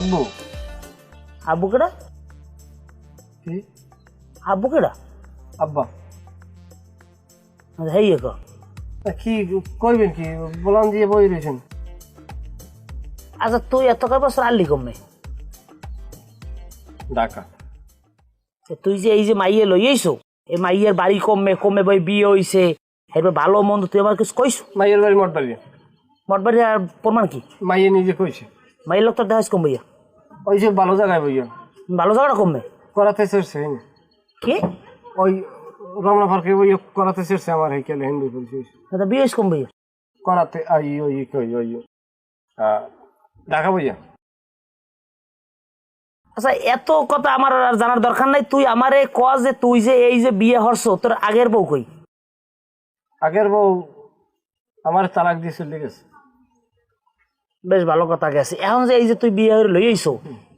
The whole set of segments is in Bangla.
আব্বু আব্বু কেডা কি আব্বু কেডা আব্বা হেই তা কি কি দিয়ে বই রয়েছেন আচ্ছা তুই এত কয় বছর আনলি কমে ঢাকা তুই যে এই যে মাইয়ে লই আইছো এই মাইয়ের বাড়ি কমে কমে বই বিয়ে হইছে এবার ভালো মন্দ তুই আমার কিছু কইস মাইয়ের বাড়ি মঠ বাড়ি মঠবাড়ি আর প্রমাণ কি মাইয়ে নিজে কইছে মাইয়ের লোক তোর দেখাস কম বইয়া ওই যে ভালো জায়গায় বইয়া ভালো জায়গাটা কমবে করাতে চেয়েছে কি? ওই রমনা পার্কে ওই করাতে চেয়েছে আমার হেকেলে হিন্দু বলছে। এটা বিয়ে হইছে কম বইয়া করাতে আই ওই কই ওই ঢাকা বইয়া আচ্ছা এত কথা আমার আর জানার দরকার নাই। তুই আমারে ক যে তুই যে এই যে বিয়ে হরছ তোর আগের বউ কই? আগের বউ আমার তালাক দিয়ে চলে গেছে। বেশ ভালো কথা গেছে। এখন যে এই যে তুই বিয়ে হয়ে লই আইছো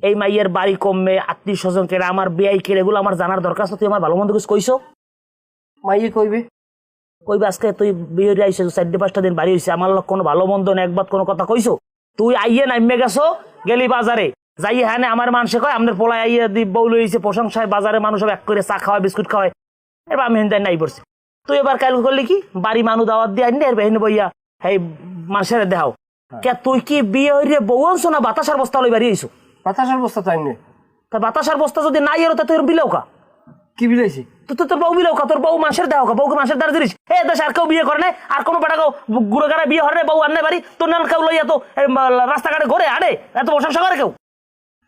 এই মাইয়ের বাড়ি কমবে আত্মীয় স্বজন কেড়ে আমার বিয়াই কেড়ে এগুলো আমার জানার দরকার আছে তুই আমার ভালো মন্দ কিছু কইছো? মাইয়ে কইবে? কইবে আজকে তুই বিয়ে হয়ে আইছো চারটে পাঁচটা দিন বাড়ি হয়েছে আমার লোক কোনো ভালো মন্দ না একবার কোনো কথা কইছো? তুই আইয়ে নামে গেছো গেলি বাজারে। যাই হ্যাঁ আমার মানুষে কয় আমাদের পোলায় আইয়ে দি বউ লইছে প্রশংসায় বাজারে মানুষ এক করে চা খাওয়ায় বিস্কুট খাওয়ায়। এবার আমি হিন্দায় নাই পড়ছি। তুই এবার কাল করলি কি? বাড়ি মানুষ দাওয়াত দিয়ে আনি এর বেহিনে বইয়া এই মানুষের দেখাও কে তুই কি বিয়ে হইরে বউ আনছো না বাতাসার বস্তা লই বাড়ি আইছো? বাতাসের বস্তা চাই নে তা বাতাসার বস্তা যদি নাই এর তা তোর বিলেও কা? কি বিলাইছি? তো তোর বউ বিলেও কা? তোর বউ মানুষের দেখাও কা? বউকে মানুষের দ্বারা দিস এ দেশ আর কেউ বিয়ে করে নাই? আর কোনো বেটা কেউ গুড়ে গাড়ে বিয়ে হরে বউ আনে বাড়ি? তোর নাম কেউ লইয়া তো রাস্তাঘাটে ঘরে আড়ে এত প্রশংসা করে কেউ?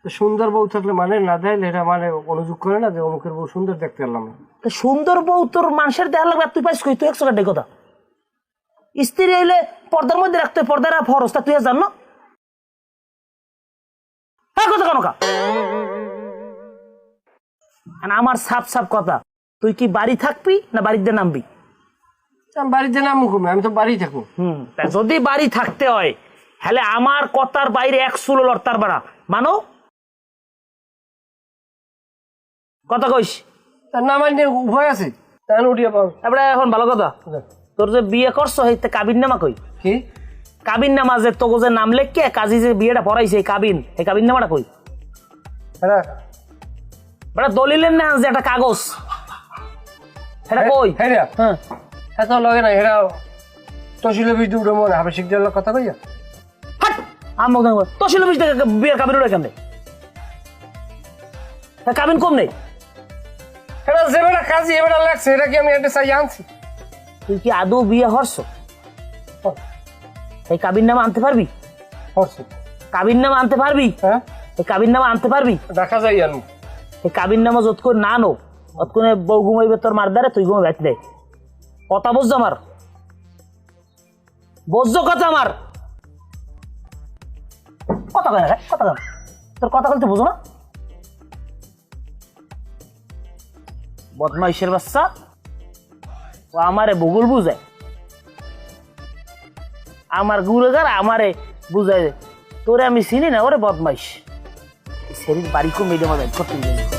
সুন্দর বউ থাকলে মানে না দেয় এটা মানে অনুযোগ করে না যে অমুকের বউ সুন্দর দেখতে পারলাম না সুন্দর বউ তোর মানুষের দেখা লাগবে তুই পাইস কই? তুই একশো কাটে কথা। স্ত্রী এলে পর্দার মধ্যে রাখতে হয়, পর্দার ফরস তা তুই জান না? হ্যাঁ কথা কেন কা আমার সাপ সাপ কথা তুই কি বাড়ি থাকবি না বাড়িতে নামবি? আমি বাড়িতে নাম কমে আমি তো বাড়ি থাকব। হুম তা যদি বাড়ি থাকতে হয় হলে আমার কথার বাইরে এক সুলো লড়তার বাড়া। মানো? কথা কইস। তার নাম উভয় আছে। তাহলে উঠিয়ে পাবো তারপরে এখন ভালো কথা। তোর যে বিয়ে করছ হইতে কাবিন নামা কই? কি? কাবিন নামা যে তোকে যে নাম লেখকে কাজী যে বিয়েটা পড়াইছে এই কাবিন এই কাবিন নামাটা কই? হ্যাঁ বেটা দলিলের না যে একটা কাগজ? এটা কই? হ্যাঁ। হ্যাঁ এত লাগে না এরা তহসিলে বিদ্যুৎ উঠে মনে আবাসিক দেওয়ার কথা কইয়া? হাট! আমক দেখো তো ছিল বিশ টাকা বিয়ের কাবিন উড়ে কেমনে? কাবিন কম নেই? এটা যে বেটা কাজী এবার লাগছে এটা কি আমি একটা চাই আনছি তুই কি আদৌ বিয়ে হরছ এই কাবির নামা আনতে পারবি? হচ্ছে কাবিন নামা আনতে পারবি? হ্যাঁ। এই কাবিন নামা আনতে পারবি? দেখা যায় আনু এই কাবিন নামা যত করে না নো অতক্ষণে বউ ঘুমাইবে তোর মারদারে তুই ঘুমাই ব্যাট দেয় কথা বুঝছ আমার? বুঝছ কথা আমার? কথা রে? কথা কেন তোর কথা বলতে বুঝো না? বদমাইশের বাচ্চা। ও আমারে ভূগোল বুঝায়। আমার গুরুগার আমারে বুঝায় তোরে আমি চিনি না, ওরে বদমাইশ। সেদিন বাড়ি কমে দেওয়া যায় করতে